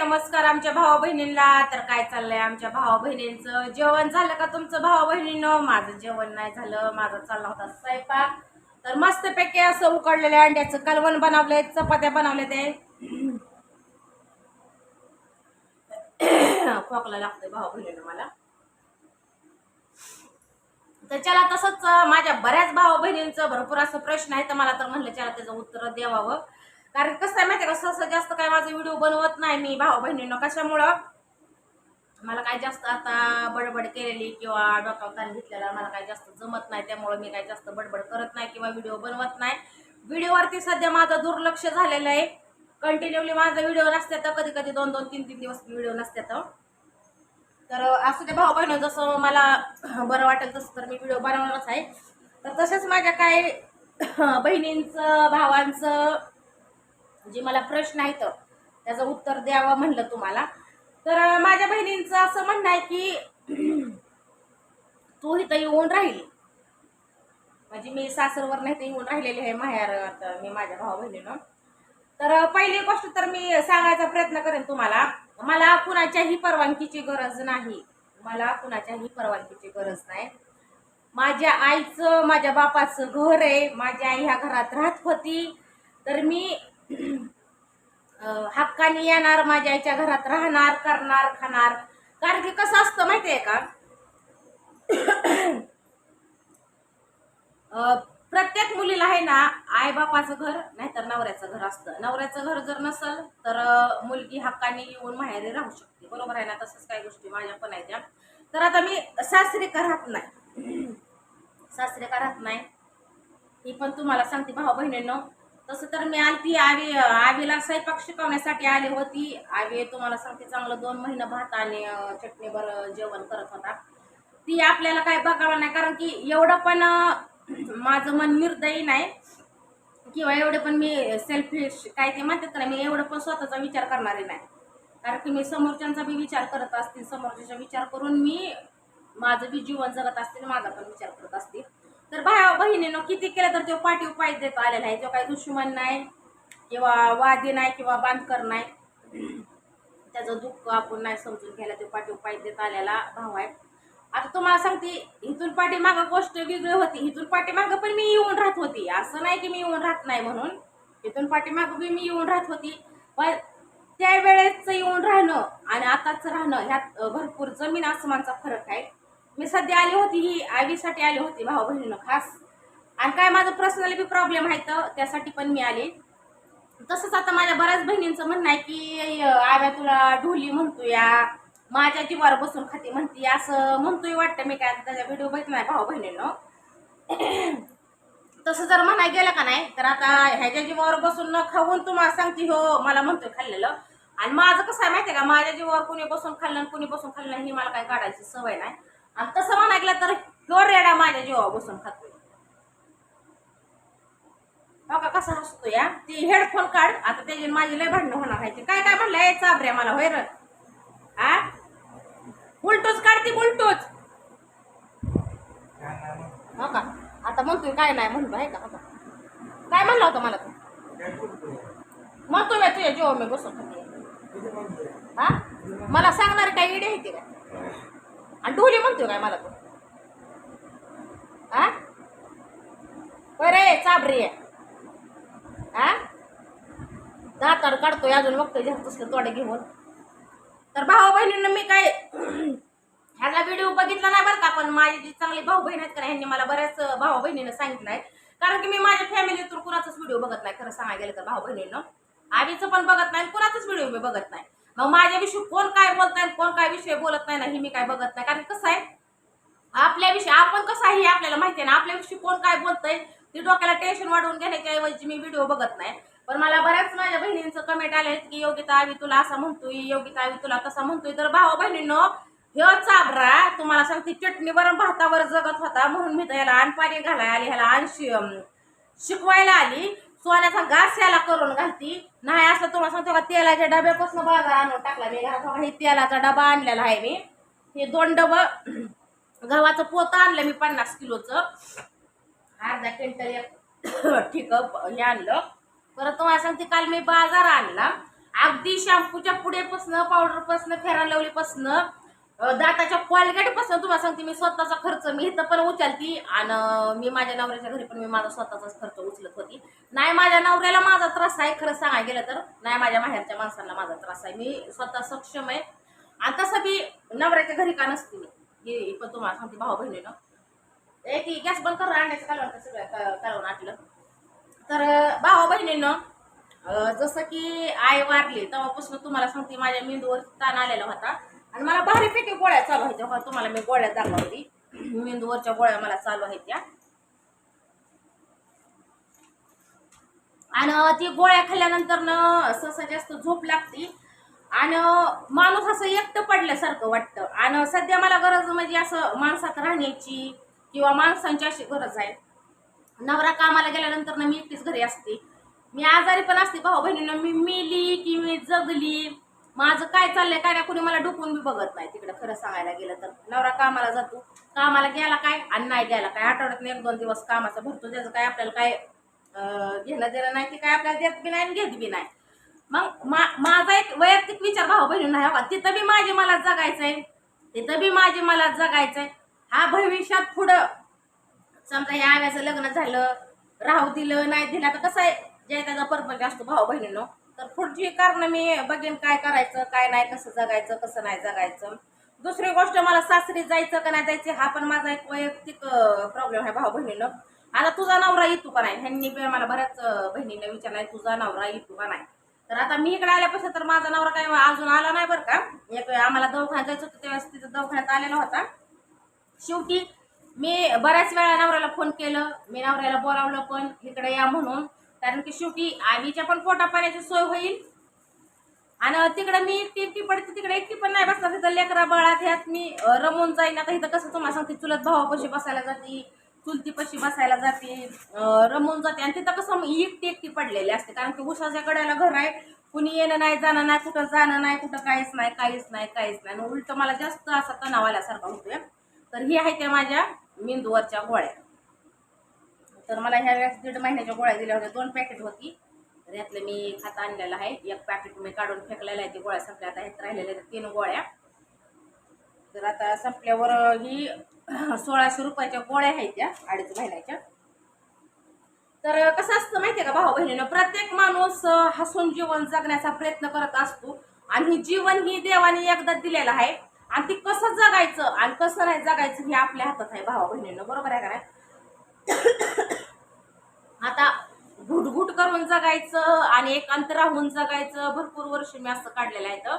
नमस्कार आमच्या भावा बहिणींना तर काय चाललंय आमच्या भावा बहिणींचं जेवण झालं का तुमचं भावा बहिणीनं माझं जेवण नाही झालं. माझा चालला होता स्वयंपाक. तर मस्तपैकी असं उकडलेलं अंड्याचं कलवण बनवलंय चपात्या बनवले ते खोकला लागतोय भावा बहिणीनं मला. तर चला तसंच माझ्या बऱ्याच भावा बहिणींचं भरपूर असं प्रश्न आहे. तर मला तर म्हणलं चला त्याचं उत्तर द्यावावं कारण कसं आहे माहिती आहे का सहसा जास्त काय माझं व्हिडिओ बनवत नाही मी भाऊ बहिणींना कशामुळं? मला काय जास्त आता बडबड केलेली किंवा डोक्यावर ताण घेतलेला मला काय जास्त जमत नाही त्यामुळे मी काय जास्त बडबड करत नाही किंवा व्हिडिओ बनवत नाही. व्हिडिओवरती सध्या माझं दुर्लक्ष झालेलं आहे. कंटिन्युअली माझा व्हिडिओ नसते तर कधी कधी दोन दोन तीन तीन दिवस व्हिडिओ नसते तर. असू दे भाऊ बहिणी जसं मला बरं वाटेल तसं तर मी व्हिडिओ बनवणारच आहे. तर तसेच माझ्या काय बहिणींचं भावांचं जे मला प्रश्न आहेत त्याचं उत्तर द्यावं म्हणलं तुम्हाला. तर माझ्या बहिणींचं असं म्हणणं आहे की तू इथं येऊन राहिली. म्हणजे मी सासरवर नाही तर येऊन राहिलेली आहे माहेर आता मी माझ्या भाऊ बहिणीनं. तर पहिली गोष्ट तर मी सांगायचा प्रयत्न करेन तुम्हाला. मला कुणाच्याही परवानगीची गरज नाही. मला कुणाच्याही परवानगीची गरज नाही. माझ्या आईचं माझ्या बापाचं घर आहे. माझी आई ह्या घरात राहत होती. तर मी हक्काने येणार माझ्या आईच्या घरात राहणार करणार खाणार. कारण की कसं असतं माहिती आहे का प्रत्येक मुलीला आहे ना आई बापाचं घर नाहीतर नवऱ्याचं घर असतं. नवऱ्याचं घर जर नसल तर मुलगी हक्काने येऊन माहेरी राहू शकते. बरोबर आहे ना? तसंच काही गोष्टी माझ्या पण आहेत त्या तर आता मी सासरे का राहत नाही. सासरे का राहत नाही. ही पण तुम्हाला सांगते भाऊ बहिणींनो तसं तर मी आलती आवी आवीला स्वयंपाक शिकवण्यासाठी आली होती. आवी तुम्हाला सांगते चांगलं दोन महिने भात आणि चटणीभर चटणीवर जेवण करत होता. ती आपल्याला काय बघावं नाही कारण की एवढं पण माझं मन निर्दयी नाही. किंवा एवढं पण मी सेल्फिश काय ते म्हणतात नाही मी एवढं पण स्वतःचा विचार करणारे नाही. कारण की मी समोरच्यांचा बी विचार करत असतील समोरच्याचा विचार करून मी माझं बी जीवन जगत असतील माझा पण विचार करत असतील तर भाया बहिणीनं किती केलं तर तो पाठीव उपाय देत आलेला आहे. तो काही दुश्मन नाही किंवा वादी नाही किंवा बांधकर नाही त्याचं दुःख आपण नाही समजून घ्यायला तो पाठीव उपाय देत आलेला भाव आहे. आता तुम्हाला सांगते इथून पाठीमागं गोष्ट वेगळी होती. हिथून पाठीमागं पण मी येऊन राहत होती. असं नाही की मी येऊन राहत नाही म्हणून. इथून पाठीमागं बी मी येऊन राहत होती. पण त्यावेळेस येऊन राहणं आणि आताच राहणं ह्यात भरपूर जमीन आसमानचा फरक आहे. मी सध्या आली होती ही आईसाठी आली होती भाऊ बहिणीनं खास. आणि काय माझं पर्सनली बी प्रॉब्लेम आहे तर त्यासाठी पण मी आले. तसंच आता माझ्या बऱ्याच बहिणींचं म्हणणं आहे की आव्या तुला ढोली म्हणतो या माझ्या जीवावर बसून खाती म्हणती असं म्हणतोय वाटतं मी काय आता त्याचा व्हिडिओ बघितला नाही भाऊ बहिणीनं. तसं जर म्हणाय गेलं का नाही तर आता ह्याच्या जीवावर बसून न खाऊन तुम्हाला सांगते हो मला म्हणतोय खाल्लेलं. आणि माझं कसं आहे माहिती आहे का माझ्या जीवावर कुणी बसून खाल्लं कुणी बसून खाल्लं नाही ही मला काय काढायची सवय नाही. आणि तसं म्हणाय गेलं तर ह्यो रेडा माझ्या जीवावर बसून खातो बघा हो कसा हसतो या? ती हेडफोन काढ आता त्याची माझी लय भांडणं होणार आहे. काय काय म्हणलं? ए चाबऱ्या मला होय र. आ? उलटूच काढती उलटूच. हो का? आता म्हणतोय काय नाही म्हणतो आहे का? हो काय म्हणलं होतं मला तू? म्हणतो मी तुझ्या जेव्हा मी बसून खाते हा? मला सांगणार काय इडी आहे ती काय? आणि ढोली म्हणतोय काय मला तू? आ? होय रे चाबरी आहे दातार काढतोय अजून बघतोय जास्त असलं तोडे घेऊन. तर भाऊ बहिणींना मी काय ह्याचा व्हिडिओ बघितला नाही बरं का पण माझी जी चांगली भाऊ बहीण आहेत का ह्यांनी मला बऱ्याच भाऊ बहिणीनं सांगितलं आहे कारण की मी माझ्या फॅमिलीतून कुणाचाच व्हिडिओ बघत नाही खरं सांगायला गेलं तर भाऊ बहिणीनं. आईचं पण बघत नाही कुणाचाच व्हिडिओ मी बघत नाही. मग माझ्याविषयी कोण काय बोलताय कोण काय विषय बोलत नाही ना हे मी काय बघत नाही. कारण कसं आहे आपल्याविषयी आपण कसं आहे हे आपल्याला माहिती आहे ना आपल्याविषयी कोण काय बोलतंय ती डोक्याला टेन्शन वाढवून घेण्याच्या ऐवजी मी व्हिडिओ बघत नाही. पण मला बऱ्याच माझ्या बहिणींचं कमेंट आले की योगिता आवी तुला असा म्हणतोय योगिता आवी तुला तसा म्हणतोय. तर भाऊ बहिणींनो हे चाबरा तुम्हाला सांगते चटणीवर भातावर जगत होता म्हणून मी तर याला अनपाणी घालाय आली ह्याला अन शिकवायला आली. सोन्याचा घास याला करून घालती. नाही असं तुम्हाला सांगतो का तेलाच्या डब्यापासून बाजार आणून टाकला मी. घरात हे तेलाचा डबा आणलेला आहे मी. हे दोन डबं गव्हाचं पोतं आणलं मी पन्नास किलोचं. अर्धा क्विंटल एक ठीक हे आणलं. परत तुम्हाला सांगते काल मी बाजार आणला. अगदी शॅम्पूच्या पुढेपासनं पावडरपासनं फेरा लावलीपासनं दाताच्या क्वालिटीपासून तुम्हाला सांगते मी स्वतःचा खर्च मी इथं पण उचलती आणि मी माझ्या नवऱ्याच्या घरी पण मी माझा स्वतःचाच खर्च उचलत होती. नाही माझ्या नवऱ्याला माझा त्रास आहे खरं सांगायला गेलं तर. नाही माझ्या माहेरच्या माणसांना माझा त्रास आहे. मी स्वतः सक्षम आहे. आणि तसं मी नवऱ्याच्या घरी का नसते मी. हे पण तुम्हाला सांगते भाऊ बहिणीनं एक गॅस बंद करून आणण्याचं कालवण सगळं का- कालवण आटलं. तर भाऊ बहिणीनं जसं की आई वारली तेव्हापासून तुम्हाला सांगते माझ्या मेंदूवर ताण आलेला होता. आणि मला भारीपैकी गोळ्या चालू आहेत. तेव्हा तुम्हाला मी गोळ्या दाखवा होती. मेंदूवरच्या गोळ्या मला चालू आहेत त्या. आणि ती गोळ्या खाल्ल्यानंतर न सहसा जास्त झोप लागते. आणि माणूस असं एकटं पडल्यासारखं वाटतं. आणि सध्या मला गरज म्हणजे असं माणसात राहण्याची किंवा माणसांची अशी गरज आहे. नवरा कामाला गेल्यानंतर ना मी एकटीच घरी असते. मी आजारी पण असते. भाऊ बहिणींना मी मेली की मी जगली. माझं काय चाललंय काय ना कुणी मला डुकून बी बघत नाही. तिकडे खरं सांगायला गेलं तर. नवरा कामाला जातो. कामाला गेला काय? आणि नाही गेला काय? आठवड्यात एक दोन दिवस कामाचा भरतो. त्याचं काय आपल्याला काय घेणं देणं नाही ते काय आपल्याला देत बी नाही आणि घेत बी नाही. मग मा माझा एक वैयक्तिक विचार भाऊ बहिणी नाही का तिथं बी माझी मला जगायचंय. तिथं बी माझी मला जगायचंय. हा भविष्यात पुढं. समजा या आव्याचं लग्न झालं राहू दिलं नाही दिलं आता कसं आहे? जे त्याचा परपंच असतो भाऊ बहिणीनो. तर पुढची कारण मी बघेन काय करायचं काय नाही कसं जगायचं कसं नाही जगायचं. दुसरी गोष्ट मला सासरी जायचं का नाही जायचं हा पण माझा एक वैयक्तिक प्रॉब्लेम आहे भाऊ बहिणीनं आता तुझा नवरा येतो का नाही? ह्यांनी मला बऱ्याच बहिणीनं विचारलाय तुझा नवरा येतो का नाही? तर आता मी इकडे आल्यापासून तर माझा नवरा काय अजून आला नाही बरं का. एक आम्हाला दवाखान्यात जायचं होतं त्यावेळेस तिथं दवाखान्यात आलेला होता. शेवटी मी बऱ्याच वेळा नवऱ्याला फोन केलं. मी नवऱ्याला बोलावलं पण इकडे या म्हणून. कारण की शेवटी आईच्या पण पोटा पाण्याची सोय होईल. आणि तिकडं मी एकटी एकटी पडते तिकडे एकटी पण नाही बसणार. तिथं लेकरा बाळात ह्यात मी रमून जाईन. आता इथं कसं तुम्हाला सांगते चुलत भावापाशी बसायला जाते चुलतीपाशी बसायला जाते रमून जाते. आणि तिथं कसं मी एकटी एकटी पडलेली असते. कारण की उसाच्या कड्याला घर आहे. कुणी येणं नाही जाणं नाही कुठं जाणं नाही कुठं काहीच नाही काहीच नाही काहीच नाही. आणि उलट मला जास्त असा तणाव आल्यासारखा होतोय. तर ही आहे त्या माझ्या मेंदूवरच्या गोळ्या. तर मला ह्या वेळेस दीड महिन्याच्या गोळ्या दिल्या होत्या. दोन पॅकेट होती. तर यातलं मी खाता आणलेलं आहे. एक पॅकेट मी काढून फेकलेलं आहे. ते गोळ्या संपल्या. आता ह्यात राहिलेल्या आहेत तीन गोळ्या. तर आता संपल्यावर ही सोळाशे रुपयाच्या गोळ्या आहेत त्या अडीच महिन्याच्या. तर कसं असतं माहितीये का भाऊ बहिणीनं? प्रत्येक माणूस हसून जीवन जगण्याचा प्रयत्न करत असतो. आणि जीवन ही देवाने एकदा दिलेलं आहे. आणि ती कसं जगायचं आणि कसं नाही जगायचं हे आपल्या हातात आहे भावा बहिणीनं. बरोबर आहे का नाही? आता घुटघुट करून जगायचं आणि एकांत राहून जगायचं भरपूर वर्ष मी असं काढलेलं आहे तर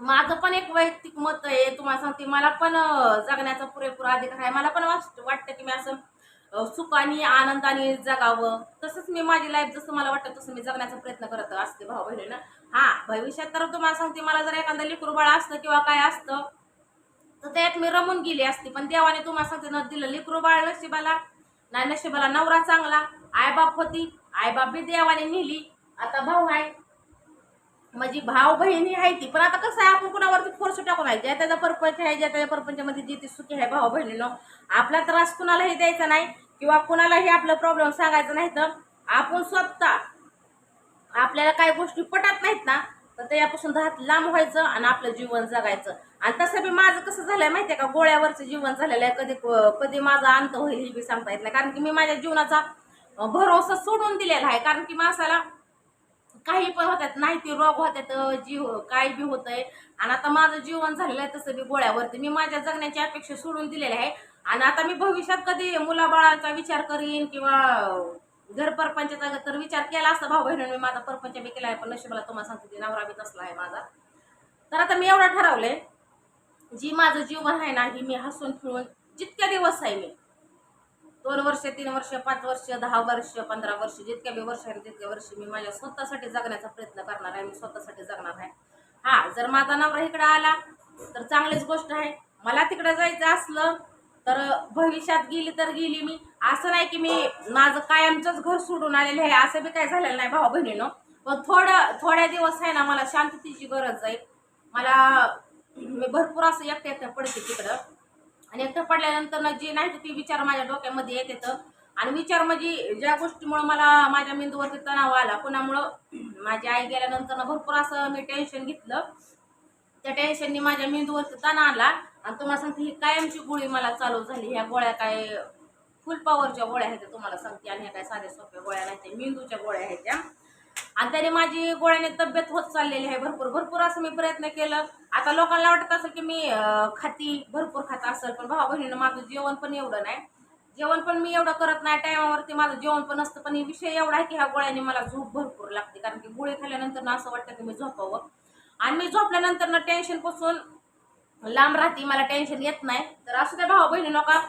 माझं पण एक वैयक्तिक मत आहे तुम्हाला सांगते मला पण जगण्याचा पुरेपूर अधिकार आहे. मला पण वाटतं की मी असं सुखाने आनंदाने जगावं. तसंच मी माझी लाईफ जसं मला वाटतं तसं मी जगण्याचा प्रयत्न करत असते भाऊ बहिणीनं. हा भविष्यात तर तुम्हाला सांगते मला जर एखादं लिकुरबाळ असतं किंवा काय असतं तर त्यात मी रमून गेली असते. पण देवाने तुम्हाला सांगते न दिलं लिकुरबाळ नशिबाला नाही नशिबाला नवरा चांगला आईबाप होती आईबाप बी देवाने नेली. आता भाऊ आहे. म्हणजे भाऊ बहिणी आहे ती. पण आता कसं आहे आपण कुणावरती फोर्स टाकून आहे ज्या त्याचा परपंच आहे ज्या त्याच्या परपंचामध्ये जी ती सुखी आहे भाऊ बहिणीनं आपला त्रास कुणालाही द्यायचा नाही किंवा कुणालाही आपला प्रॉब्लेम सांगायचा नाही तर आपण स्वतः आपल्याला काही गोष्टी पटत नाहीत ना तर त्यापासून हात लांब व्हायचं आणि आपलं जीवन जगायचं. आणि तसं बी माझं कसं झालंय माहितीये का? गोळ्यावरचं जीवन झालेलं आहे. कधी कधी माझा अंत होईल हे बी सांगता येत नाही. कारण की मी माझ्या जीवनाचा भरोसा सोडून दिलेला आहे. कारण की माणसाला काही पण होतात नाही ते रोग होतात जीव काय बी होतंय. आणि आता माझं जीवन झालेलं आहे तसं बी गोळ्यावरती. मी माझ्या जगण्याची अपेक्षा सोडून दिलेली आहे. आणि आता मी भविष्यात कधी मुलाबाळाचा विचार करीन किंवा घर परपंचाचा तर विचार केला असता भाऊ बहिणी मी माझा परपंच बी केला आहे पण नशिबाला तुम्हाला सांगते नवरा बी तसला आहे माझा. तर आता मी एवढं ठरवलंय जी माझं जीवन आहे ना ही मी हसून फिरून जितक्या दिवस आहे मी दोन वर्ष तीन वर्ष पाच वर्ष दहा वर्ष पंधरा वर्ष जितक्या मी वर्ष आहे तितक्या वर्ष मी माझ्या स्वतःसाठी जगण्याचा प्रयत्न करणार आहे मी स्वतःसाठी जगणार आहे. हा जर माझा नवरा इकडे आला तर चांगलीच गोष्ट आहे. मला तिकडे जायचं असलं तर भविष्यात गेली तर गेली मी. असं नाही की मी माझं कायमचंच घर सोडून आलेलं आहे असं बी काय झालेलं नाही भाऊ बहिणीनं पण थोडं थोड्या दिवस आहे ना मला शांततेची गरज आहे. मला मी भरपूर असं एकट्या एकट्या पडते तिकडं. आणि एकटं पडल्यानंतर ना जे नाही ते विचार माझ्या डोक्यामध्ये येत येतं. आणि विचार म्हणजे ज्या गोष्टीमुळे मला माझ्या मेंदूवरती तणाव आला कोणामुळं माझी आई गेल्यानंतर ना भरपूर असं मी टेन्शन घेतलं. त्या टेन्शननी माझ्या मेंदूवरती तणाव आला. आणि तुम्हाला सांगते ही कायमची गोळी मला चालू झाली. ह्या गोळ्या काय फुल पॉवरच्या गोळ्या आहेत त्या तुम्हाला सांगते. आणि ह्या काय साध्या सोप्या गोळ्या नाही त्या मेंदूच्या गोळ्या आहेत त्या. आणि त्याने माझी गोळ्याने तब्येत होत चाललेली आहे. भरपूर भरपूर असं मी प्रयत्न केलं. आता लोकांना वाटत असेल की मी खाती भरपूर खात असेल पण भावा बहिणीनं माझं जेवण पण एवढं नाही. जेवण पण मी एवढं करत नाही. टायमावरती माझं जेवण पण असतं पण हे विषय एवढा आहे की ह्या गोळ्याने मला झोप भरपूर लागते. कारण की गोळी खाल्ल्यानंतर ना असं वाटतं की मी झोपावं. आणि मी झोपल्यानंतर ना टेन्शनपासून लांब राहते. मला टेन्शन येत नाही. तर असं त्या भावा बहिणी नका.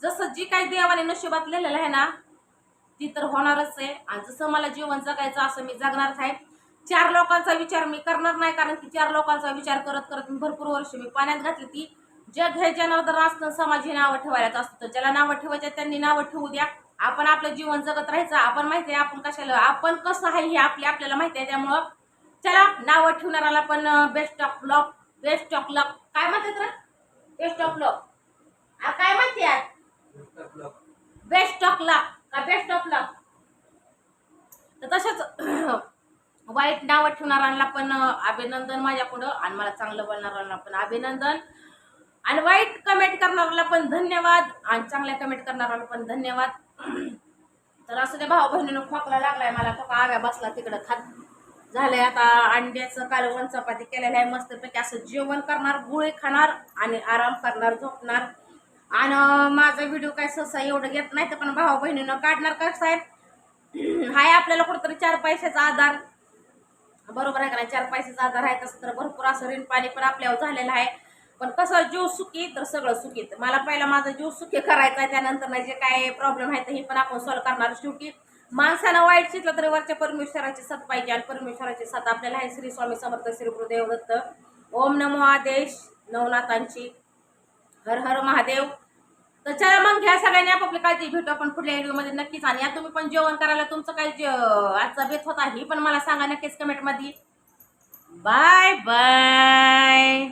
जसं जी काही देवाने नशिबात लिहिलेलं आहे ना ती तर होणारच आहे. आणि जसं मला जीवन जगायचं असं मी जगणारच आहे. चार लोकांचा विचार मी करणार नाही कारण की चार लोकांचा विचार करत करत मी भरपूर वर्ष मी पाण्यात घातली ती. जग हे जनार्दन असतं समाज हे नावं ठेवायलाच असतं. तर ज्याला नावं ठेवायचं त्यांनी नावं ठेवू द्या. आपण आपलं जीवन जगत राहायचं आपण माहिती आहे आपण कशाला आपण कसं आहे हे आपले आपल्याला माहिती आहे. त्यामुळं चला नावं ठेवणाऱ्याला पण best of luck best of luck काय म्हणतात बेस्ट ऑफ लक काय माहिती आहे? बेस्ट ऑफ लक का बेस्ट तर तसंच वाईट नावं ठेवणाऱ्यांना पण अभिनंदन माझ्या पुढं. आणि मला चांगलं बोलणाऱ्यांना पण अभिनंदन. आणि वाईट कमेंट करणाऱ्याला पण धन्यवाद. आणि चांगल्या कमेंट करणाऱ्याला पण धन्यवाद. तर असं ते भाऊ बहिणीनं खोकला लागलाय मला. खोका आव्या बसला तिकडं खात. झालंय आता अंड्याचं कालवण चपाती केलेलं आहे. मस्तपैकी असं जेवण करणार गुळे खाणार आणि आराम करणार झोपणार. आणि माझा व्हिडिओ काय सहसा एवढं घेत नाही तर पण भाऊ बहिणीनं काढणार का आहे हाय आपल्याला कुठंतरी चार पैशाचा आधार. बरोबर आहे का नाही? चार पैशाचा आधार आहे तसं तर भरपूर असं ऋण पाणी पण आपल्यावर झालेलं आहे. पण कसं जीव सुखी तर सगळं सुखी मला पहिला माझा जीव सुखी करायचा आहे त्यानंतर ना जे काय प्रॉब्लेम आहे ते हे पण आपण सॉल्व्ह करणार. शेवटी माणसानं वाईट शिकलं तरी वरच्या परमेश्वराची सत पाहिजे आणि परमेश्वराची सत आपल्याला आहे. श्री स्वामी समर्थ श्री गुरुदेव दत्त. ओम नमो आदेश नवनाथांची. हर हर महादेव. तर चला मग घ्या सगळ्यांनी आपापली काळजी. भेटू आपण पुढल्या व्हिडिओमध्ये नक्कीच. आणि या तुम्ही पण जेवण करायला तुमचं काही जे आजचा बेत होता ही पण मला सांगा नक्कीच कमेंटमध्ये बाय बाय